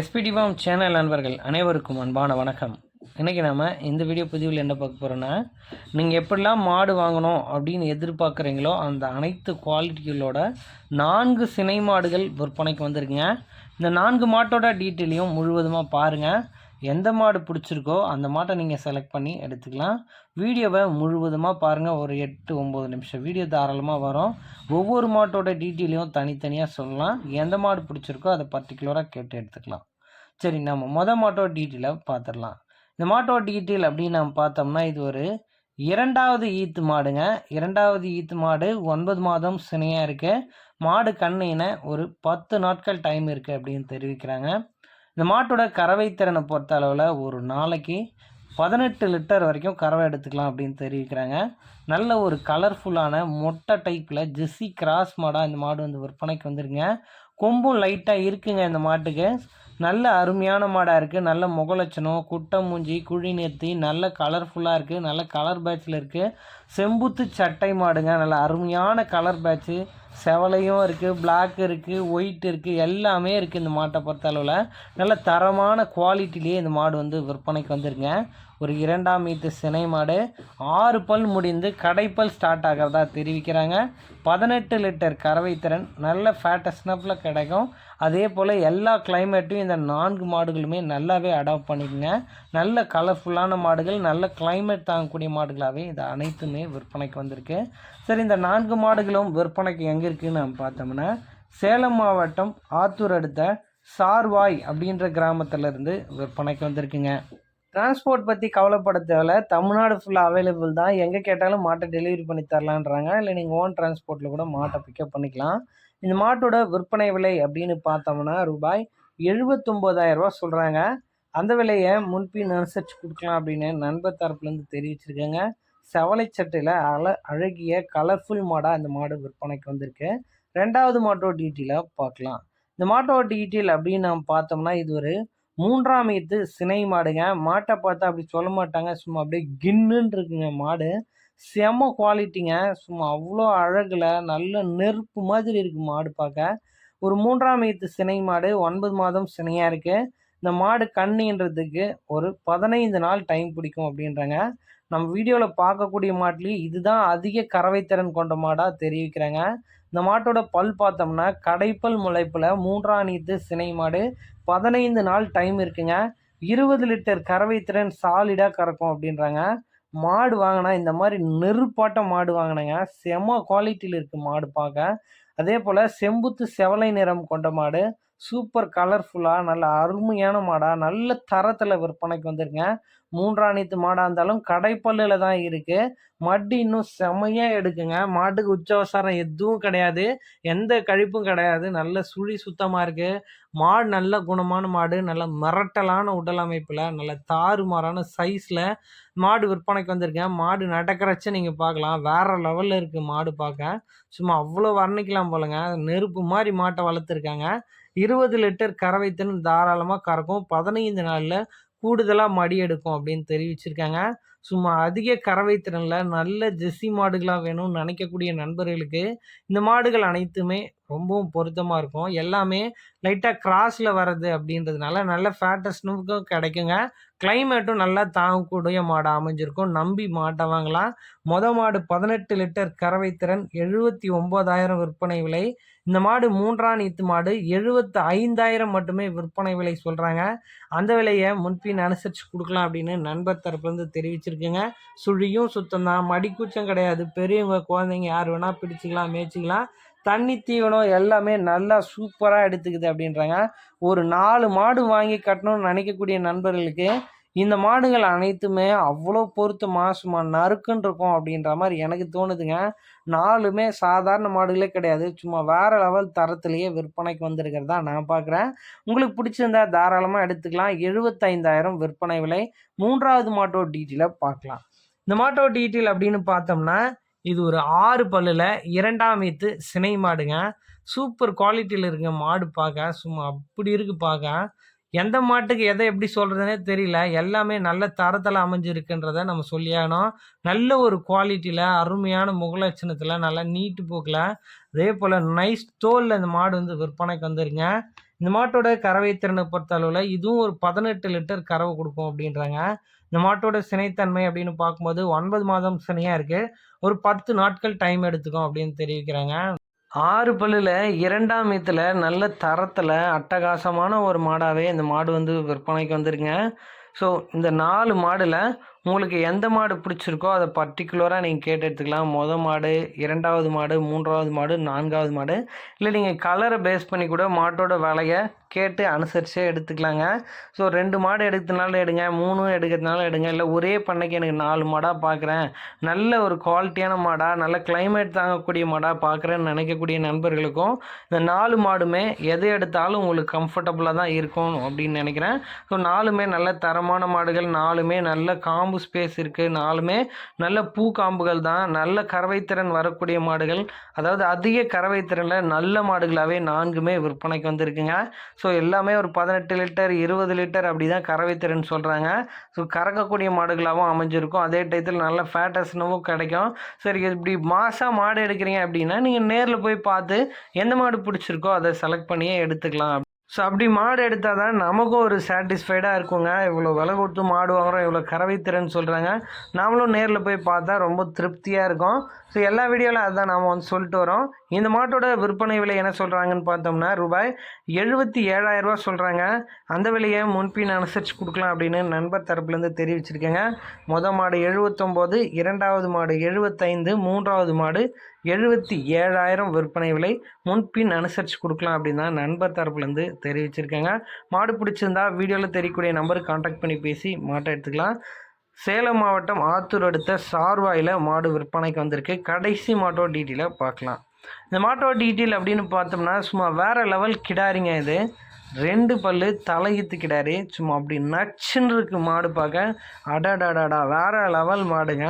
எஸ்பிடிவாம் channel நண்பர்கள் அனைவருக்கும் அன்பான வணக்கம். இன்றைக்கி நம்ம இந்த வீடியோ பதிவில் என்ன பார்க்க போகிறோன்னா நீங்கள் எப்படிலாம் மாடு வாங்கணும் அப்படின்னு எதிர்பார்க்குறீங்களோ அந்த அனைத்து குவாலிட்டிகளோட நான்கு சினை மாடுகள் விற்பனைக்கு வந்திருக்குங்க. இந்த நான்கு மாட்டோட டீட்டெயிலையும் முழுவதுமாக பாருங்கள் எந்த மாடு பிடிச்சிருக்கோ அந்த மாட்டை நீங்கள் செலக்ட் பண்ணி எடுத்துக்கலாம். வீடியோவை முழுவதுமாக பாருங்கள் ஒரு எட்டு ஒம்பது நிமிஷம். வீடியோ தாராளமாக வரும். ஒவ்வொரு மாட்டோட டீட்டெயிலையும் தனித்தனியாக சொல்லலாம். எந்த மாடு பிடிச்சிருக்கோ அதை பர்டிகுலராக கேட்டு எடுத்துக்கலாம். சரி நம்ம மொதல் மாட்டோட டீட்டெயிலை பார்த்துடலாம் இந்த மாட்டோட டீட்டெயில் அப்படின்னு நம்ம பார்த்தோம்னா இது ஒரு இரண்டாவது ஈத்து மாடுங்க. இரண்டாவது ஈத்து மாடு ஒன்பது மாதம் சினையாக இருக்குது மாடு கண்ணின ஒரு பத்து நாட்கள் டைம் இருக்குது அப்படின்னு தெரிவிக்கிறாங்க. இந்த மாட்டோட கறவை திறனை பொறுத்த அளவில் ஒரு நாளைக்கு பதினெட்டு லிட்டர் வரைக்கும் கறவை எடுத்துக்கலாம் அப்படின்னு தெரிவிக்கிறாங்க. நல்ல ஒரு கலர்ஃபுல்லான மொட்டை டைப்பில் ஜெஸ்ஸி கிராஸ் மாடாக இந்த மாடு வந்து விற்பனைக்கு வந்துருங்க கொம்பும் லைட்டாக இருக்குங்க இந்த மாட்டுக்கு. நல்ல அருமையான மாடாக இருக்குது நல்ல முகலட்சணம் குட்டை மூஞ்சி குழி நெத்தி நல்ல கலர்ஃபுல்லாக இருக்குது நல்ல கலர் பேட்சில் இருக்குது செம்புத்து சட்டை மாடுங்க. நல்ல அருமையான கலர் பேட்ச்சு செவலையும் இருக்குது பிளாக் இருக்குது ஒயிட் இருக்குது எல்லாமே இருக்குது இந்த மாட்டை பொறுத்த அளவில். நல்ல தரமான குவாலிட்டிலேயே இந்த மாடு வந்து விற்பனைக்கு வந்துருங்க ஒரு இரண்டாம் மீத்து சினை மாடு. ஆறு பல் முடிந்து கடைப்பல் ஸ்டார்ட் ஆகிறதா தெரிவிக்கிறாங்க. பதினெட்டு லிட்டர் கறவை திறன் நல்ல ஃபேட்டஸ்னப்பில் கிடைக்கும். அதே போல் எல்லா கிளைமேட்டையும் இந்த நான்கு மாடுகளுமே நல்லாவே அடாப்ட் பண்ணிக்கோங்க. நல்ல கலர்ஃபுல்லான மாடுகள் நல்ல கிளைமேட் தாங்கக்கூடிய மாடுகளாகவே இது அனைத்துமே விற்பனைக்கு வந்திருக்கு. சரி இந்த நான்கு மாடுகளும் விற்பனைக்கு எங்கே இருக்குன்னு நம்ம பார்த்தோம்னா சேலம் மாவட்டம் ஆத்தூர் அடுத்த சார்வாய் அப்படின்ற கிராமத்திலிருந்து விற்பனைக்கு வந்திருக்குங்க. டிரான்ஸ்போர்ட் பற்றி கவலைப்பட தேவையில்ல. தமிழ்நாடு ஃபுல்லாக அவைலபிள் தான். எங்கே கேட்டாலும் மாட்டை டெலிவரி பண்ணி தரலான்றாங்க. இல்லை நீங்கள் ஓன் டிரான்ஸ்போர்ட்டில் கூட மாட்டை பிக்கப் பண்ணிக்கலாம். இந்த மாட்டோட விற்பனை விலை அப்படின்னு பார்த்தோம்னா ரூபாய் எழுபத்தொம்போதாயிரரூபா சொல்கிறாங்க அந்த விலையை முன்பின் அனுசரித்து கொடுக்கலாம் அப்படின்னு நண்பர் தரப்புலேருந்து தெரிவிச்சிருக்காங்க. செவலை சட்டையில் அழ அழகிய கலர்ஃபுல் மாடாக இந்த மாடு விற்பனைக்கு வந்திருக்கு. ரெண்டாவது மாட்டோட டீட்டெயிலாக பார்க்கலாம். இந்த மாட்டோட டீட்டெயில் அப்படின்னு நம்ம பார்த்தோம்னா இது ஒரு மூன்றாம் ஈத்து சினை மாடுங்க. மாட்டை பார்த்தா அப்படி சொல்ல மாட்டாங்க. சும்மா அப்படியே கின்னுன்னு இருக்குங்க மாடு. செம குவாலிட்டிங்க. சும்மா அவ்வளோ அழகில் நல்ல நெருப்பு மாதிரி இருக்குது மாடு பார்க்க. ஒரு மூன்றாம் ஈத்து சினை மாடு ஒன்பது மாதம் சினையாக இருக்குது இந்த மாடு கண்ணின்றதுக்கு ஒரு பதினைந்து நாள் டைம் பிடிக்கும் அப்படின்றாங்க. நம்ம வீடியோவில் பார்க்கக்கூடிய மாட்டுலேயும் இதுதான் அதிக கறவைத்திறன் கொண்ட மாடாக தெரிவிக்கிறாங்க. இந்த மாட்டோட பல் பார்த்தோம்னா கடைப்பல் முளைப்பில் மூன்றாம் நீத்து சினை மாடு பதினைந்து நாள் டைம் இருக்குங்க. இருபது லிட்டர் கறவை திறன் சாலிடாக கறக்கும் அப்படின்றாங்க. மாடு வாங்கினா இந்த மாதிரி நெருப்பாட்ட மாடு வாங்கினேங்க. செம குவாலிட்டியில் இருக்குது மாடு பார்க்க. அதே போல் செம்புத்து செவலை நிறம் கொண்ட மாடு. சூப்பர் கலர்ஃபுல்லாக நல்ல அருமையான மாடாக நல்ல தரத்தில் விற்பனைக்கு வந்துருங்க மூன்றாணித்து மாடாக இருந்தாலும் கடைப்பல்லில் தான் இருக்குது மடி இன்னும் செமையாக எடுக்குங்க. மாட்டுக்கு உச்சவசாரம் எதுவும் கிடையாது. எந்த கழிப்பும் கிடையாது. நல்ல சுழி சுத்தமாக இருக்குது மாடு நல்ல குணமான மாடு. நல்ல மிரட்டலான உடல் அமைப்பில் நல்ல தாறுமாறான சைஸில் மாடு விற்பனைக்கு வந்திருக்கேன். மாடு நடக்கிறச்ச நீங்கள் பார்க்கலாம். வேறு லெவலில் இருக்குது மாடு பார்க்க. சும்மா அவ்வளோ வர்ணிக்கலாம் போலங்க. நெருப்பு மாதிரி மாட்டை வளர்த்துருக்காங்க. இருபது லிட்டர் கறவைத்தின் தாராளமாக கறக்கும். பதினைந்து நாளில் கூடுதலாக மடி எடுக்கும் அப்படின்னு தெரிவிச்சிருக்காங்க. சும்மா அதிக கறவை திறனில் நல்ல ஜெர்சி மாடுகளாக வேணும்னு நினைக்கக்கூடிய நண்பர்களுக்கு இந்த மாடுகள் அனைத்துமே ரொம்பவும் பொருத்தமாக இருக்கும். எல்லாமே லைட்டாக கிராஸில் வர்றது அப்படின்றதுனால நல்ல ஃபேட்டஸ்னுக்கும் கிடைக்குங்க. கிளைமேட்டும் நல்லா தாங்கக்கூடிய மாடாக அமைஞ்சிருக்கும். நம்பி மாட்டை வாங்கலாம். மொத மாடு பதினெட்டு லிட்டர் கறவை திறன் எழுபத்தி ஒம்பதாயிரம் விற்பனை விலை. இந்த மாடு மூன்றாம் நீத்து மாடு எழுபத்து ஐந்தாயிரம் மட்டுமே விற்பனை விலை சொல்கிறாங்க அந்த விலையை முன்பின் அனுசரித்து கொடுக்கலாம் அப்படின்னு நண்பர் தரப்புலேருந்து தெரிவிச்சிருக்குங்க. சுழியும் சுத்தம் தான். மடிக்கூச்சம் கிடையாது. பெரியவங்க குழந்தைங்க யார் வேணால் பிடிச்சிக்கலாம் மேய்ச்சிக்கலாம். தண்ணி தீவனம் எல்லாமே நல்லா சூப்பராக எடுத்துக்குது அப்படின்றாங்க. ஒரு நாலு மாடு வாங்கி கட்டணும்னு நினைக்கக்கூடிய நண்பர்களுக்கு இந்த மாடுகள் அனைத்துமே அவ்வளோ பொறுத்து மாசுமா நறுக்குன்னு இருக்கும் அப்படின்ற மாதிரி எனக்கு தோணுதுங்க. நாலுமே சாதாரண மாடுகளே கிடையாது. சும்மா வேறு லெவல் தரத்துலேயே விற்பனைக்கு வந்திருக்கிறதா நான் பார்க்குறேன் உங்களுக்கு பிடிச்சிருந்தா தாராளமாக எடுத்துக்கலாம். எழுபத்தைந்தாயிரம் விற்பனை விலை. மூன்றாவது மாட்டோ டீட்டெயிலை பார்க்கலாம். இந்த மாட்டோ டீட்டெயில் அப்படின்னு பார்த்தோம்னா இது ஒரு ஆறு பல்லில் இரண்டாம் வீத்து சினை மாடுங்க. சூப்பர் குவாலிட்டியில் இருக்க மாடு பார்க்க சும்மா அப்படி இருக்குது பார்க்க எந்த மாட்டுக்கு எதை எப்படி சொல்கிறதுனே தெரியல. எல்லாமே நல்ல தரத்தில் அமைஞ்சிருக்குன்றத நம்ம சொல்லியானோம் நல்ல ஒரு குவாலிட்டியில் அருமையான முகலட்சணத்தில் நல்லா நீட்டு போக்கில் அதே போல் நைஸ் தோலில் இந்த மாடு வந்து விற்பனைக்கு வந்துருங்க. இந்த மாட்டோட கறவை திறனை பொறுத்த அளவில் இதுவும் ஒரு பதினெட்டு லிட்டர் கறவை கொடுக்கும் அப்படின்றாங்க. இந்த மாட்டோட சினைத்தன்மை அப்படின்னு பார்க்கும்போது ஒன்பது மாதம் சினையாக இருக்குது ஒரு பத்து நாட்கள் டைம் எடுத்துக்கும் அப்படின்னு தெரிவிக்கிறாங்க. ஆறு பல்லில் இரண்டாம் வீத்தில் நல்ல தரத்தில் அட்டகாசமான ஒரு மாடாகவே இந்த மாடு வந்து விற்பனைக்கு வந்துருங்க ஸோ இந்த நாலு மாடில் உங்களுக்கு எந்த மாடு பிடிச்சிருக்கோ அதை பர்டிகுலராக நீங்கள் கேட்டு எடுத்துக்கலாம். மொதல் மாடு இரண்டாவது மாடு மூன்றாவது மாடு நான்காவது மாடு. இல்லை நீங்கள் கலரை பேஸ் பண்ணி கூட மாட்டோட விலையை கேட்டு அனுசரிச்சே எடுத்துக்கலாங்க. ஸோ ரெண்டு மாடு எடுக்கிறதுனால எடுங்க மூணு எடுக்கிறதுனால எடுங்க. இல்லை ஒரே பண்ணைக்கு எனக்கு நாலு மாடாக பார்க்குறேன் நல்ல ஒரு குவாலிட்டியான மாடாக நல்ல கிளைமேட் தாங்கக்கூடிய மாடாக பார்க்குறேன்னு நினைக்கக்கூடிய நண்பர்களுக்கும் இந்த நாலு மாடுமே எது எடுத்தாலும் உங்களுக்கு கம்ஃபர்டபுளாக தான் இருக்கும் அப்படின்னு நினைக்கிறேன். ஸோ நாலுமே நல்ல தரம் தரமான மாடுகள் நாலுமே நல்ல காம்பு ஸ்பேஸ் இருக்குது நாலுமே நல்ல பூ காம்புகள் தான். நல்ல கறவைத்திறன் வரக்கூடிய மாடுகள். அதாவது அதிக கறவைத்திறனில் நல்ல மாடுகளாகவே நான்குமே விற்பனைக்கு வந்திருக்குங்க. ஸோ எல்லாமே ஒரு பதினெட்டு லிட்டர் இருபது லிட்டர் அப்படி தான் கறவைத்திறன் சொல்கிறாங்க ஸோ கறக்கக்கூடிய மாடுகளாகவும் அமைஞ்சிருக்கும். அதே டயத்தில் நல்ல ஃபேட்டஸ்னவும் கிடைக்கும். சரி இப்படி மாதம் மாடு எடுக்கிறீங்க அப்படின்னா நீங்கள் நேரில் போய் பார்த்து எந்த மாடு பிடிச்சிருக்கோ அதை செலக்ட் பண்ணியே எடுத்துக்கலாம். ஸோ அப்படி மாடு எடுத்தால் தான் நமக்கும் ஒரு சாட்டிஸ்ஃபைடாக இருக்குங்க. இவ்வளோ விலை கொடுத்து மாடு வாங்குகிறோம் இவ்வளோ கறவை திறன் சொல்கிறாங்க நாமளும் நேரில் போய் பார்த்தா ரொம்ப திருப்தியாக இருக்கும். ஸோ எல்லா வீடியோவிலும் அதுதான் நாம் வந்து சொல்லிட்டு வரோம். இந்த மாட்டோட விற்பனை விலை என்ன சொல்கிறாங்கன்னு பார்த்தோம்னா ரூபாய் எழுபத்தி ஏழாயிரரூபா சொல்கிறாங்க அந்த விலையை முன்பின் அனுசரித்து கொடுக்கலாம் அப்படின்னு நண்பர் தரப்புலேருந்து தெரிவிச்சிருக்கேங்க. மொதல் மாடு எழுபத்தொம்போது இரண்டாவது மாடு எழுபத்தைந்து மூன்றாவது மாடு எழுபத்தி ஏழாயிரம் விற்பனை விலை. முன்பின் அனுசரித்து கொடுக்கலாம் அப்படின்னு தான் நண்பர் தரப்புலேருந்து தெரிவிச்சிருக்கேங்க. மாடு பிடிச்சிருந்தா வீடியோவில் தெரியக்கூடிய நம்பருக்கு காண்டாக்ட் பண்ணி பேசி மாட்டை எடுத்துக்கலாம். சேலம் மாவட்டம் ஆத்தூர் அடுத்த சார்வாயில் மாடு விற்பனைக்கு வந்திருக்கு. கடைசி மாட்டோ டீட்டெயிலை பார்க்கலாம். இந்த மாட்டோ டீட்டெயில் அப்படின்னு பார்த்தோம்னா சும்மா வேறு லெவல் கிடாரிங்க இது. ரெண்டு பல்லு தலையீத்து கிடாரி சும்மா அப்படி நச்சுன்னு இருக்கு மாடு பார்க்க. அடாடாடாடா வேற லெவல் மாடுங்க.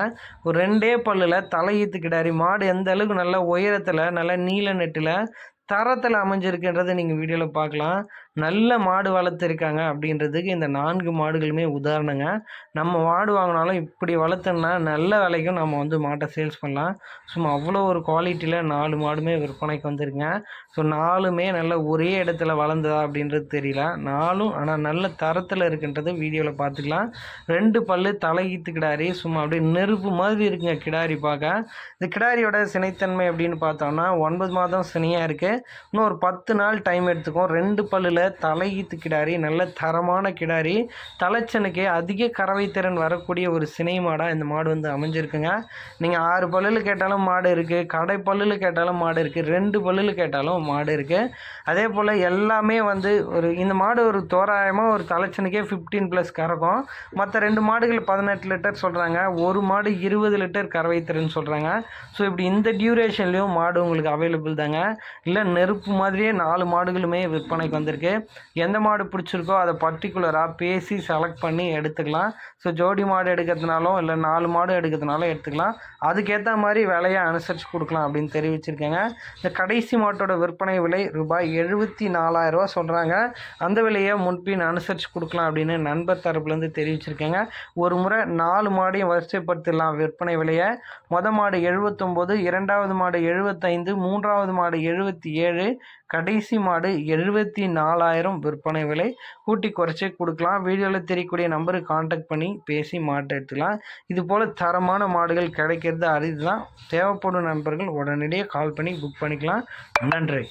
ஒரு ரெண்டே பல்லில் தலையீத்து கிடாரி மாடு எந்த அளவுக்கு நல்ல உயரத்தில் நல்ல நீல நெட்டில் தரத்தில் அமைஞ்சிருக்குன்றதை நீங்கள் வீடியோவில் பார்க்கலாம். நல்ல மாடு வளர்த்துருக்காங்க அப்படின்றதுக்கு இந்த நான்கு மாடுகளுமே உதாரணங்க. நம்ம மாடு வாங்கினாலும் இப்படி வளர்த்தோம்னா நல்ல விலைக்கும் நம்ம வந்து மாட்டை சேல்ஸ் பண்ணலாம். சும்மா அவ்வளோ ஒரு குவாலிட்டியில் நாலு மாடுமே விற்பனைக்கு வந்துருங்க ஸோ நாலுமே நல்ல ஒரே இடத்துல வளர்ந்ததா அப்படின்றது தெரியல. நாலும் ஆனால் நல்ல தரத்தில் இருக்குன்றது வீடியோவில் பார்த்துக்கலாம். ரெண்டு பல்லு தலையீத்து கிடாரி சும்மா அப்படியே நெருப்பு மாதிரி இருக்குங்க கிடாரி பார்க்க. இந்த கிடாரியோட சினைத்தன்மை அப்படின்னு பார்த்தோம்னா ஒன்பது மாதம் சினையாக இருக்குது இன்னும் ஒரு பத்து நாள் டைம் எடுத்துக்கும் ரெண்டு பல்லில் தலையீத்து கிடாரி நல்ல தரமான கிடாரி. தலைச்சனுக்கு அதிக கறவை திறன் வரக்கூடிய ஒரு சினை மாடாக இந்த மாடு வந்து அமைஞ்சிருக்குங்க. நீங்கள் ஆறு பல்லில் கேட்டாலும் மாடு இருக்குது கடை பல்லில் கேட்டாலும் மாடு இருக்குது ரெண்டு பல்லில் கேட்டாலும் மாடு இருக்குது அதே போல் எல்லாமே வந்து ஒரு இந்த மாடு ஒரு தோராயமாக ஒரு தலைச்சனுக்கே ஃபிஃப்டீன் ப்ளஸ் கறக்கும். மற்ற ரெண்டு மாடுகள் பதினெட்டு லிட்டர் சொல்கிறாங்க ஒரு மாடு இருபது லிட்டர் கறவை திறன் சொல்கிறாங்க ஸோ இப்படி இந்த டியூரேஷன்லேயும் மாடு உங்களுக்கு அவைலபிள் தாங்க. இல்லை நெருப்பு மாதிரியே நாலு மாடுகளுமே விற்பனைக்கு வந்திருக்கு. எந்த மாடு பிடிச்சிருக்கோ அதை பர்டிகுலராக பேசி செலக்ட் பண்ணி எடுத்துக்கலாம். ஸோ ஜோடி மாடு எடுக்கிறதுனாலும் இல்லை நாலு மாடு எடுக்கிறதுனாலும் எடுத்துக்கலாம். அதுக்கேற்ற மாதிரி விலையை அனுசரித்து கொடுக்கலாம் அப்படின்னு தெரிவிச்சிருக்கேங்க. இந்த கடைசி மாட்டோட விற்பனை விலை ரூபாய் எழுபத்தி நாலாயிரரூவா சொல்கிறாங்க அந்த விலையை முன்பின் அனுசரித்து கொடுக்கலாம் அப்படின்னு நண்பர் தரப்புலேருந்து தெரிவிச்சிருக்கேங்க. ஒரு முறை நாலு மாடையும் வரிசைப்படுத்திடலாம் விற்பனை விலையை. மொத மாடு எழுபத்தொம்போது இரண்டாவது மாடு எழுபத்தைந்து மூன்றாவது மாடு எழுபத்தி ஏழு கடைசி மாடு எழுபத்தி நாலு நாலாயிரம் விற்பனை விலை. கூட்டி குறைச்சி கொடுக்கலாம். வீடியோவில் தெரியக்கூடிய நம்பருக்கு காண்டாக்ட் பண்ணி பேசி மாட்டை எடுத்துக்கலாம். இது போல் தரமான மாடுகள் கிடைக்கிறது. அரிது தான் தேவைப்படும் நண்பர்கள் உடனடியாக கால் பண்ணி புக் பண்ணிக்கலாம். நன்றி.